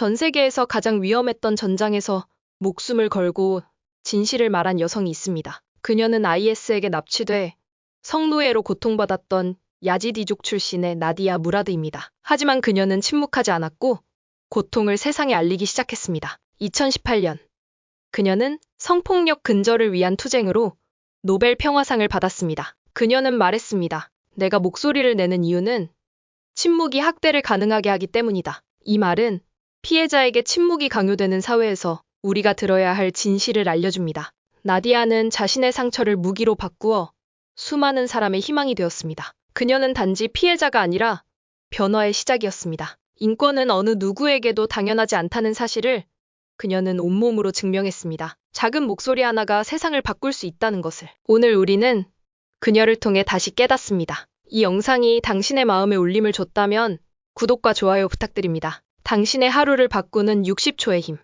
전 세계에서 가장 위험했던 전장에서 목숨을 걸고 진실을 말한 여성이 있습니다. 그녀는 IS에게 납치돼 성노예로 고통받았던 야지디족 출신의 나디아 무라드입니다. 하지만 그녀는 침묵하지 않았고 고통을 세상에 알리기 시작했습니다. 2018년 그녀는 성폭력 근절을 위한 투쟁으로 노벨 평화상을 받았습니다. 그녀는 말했습니다. 내가 목소리를 내는 이유는 침묵이 학대를 가능하게 하기 때문이다. 이 말은 피해자에게 침묵이 강요되는 사회에서 우리가 들어야 할 진실을 알려줍니다. 나디아는 자신의 상처를 무기로 바꾸어 수많은 사람의 희망이 되었습니다. 그녀는 단지 피해자가 아니라 변화의 시작이었습니다. 인권은 어느 누구에게도 당연하지 않다는 사실을 그녀는 온몸으로 증명했습니다. 작은 목소리 하나가 세상을 바꿀 수 있다는 것을. 오늘 우리는 그녀를 통해 다시 깨닫습니다. 이 영상이 당신의 마음에 울림을 줬다면 구독과 좋아요 부탁드립니다. 당신의 하루를 바꾸는 60초의 힘.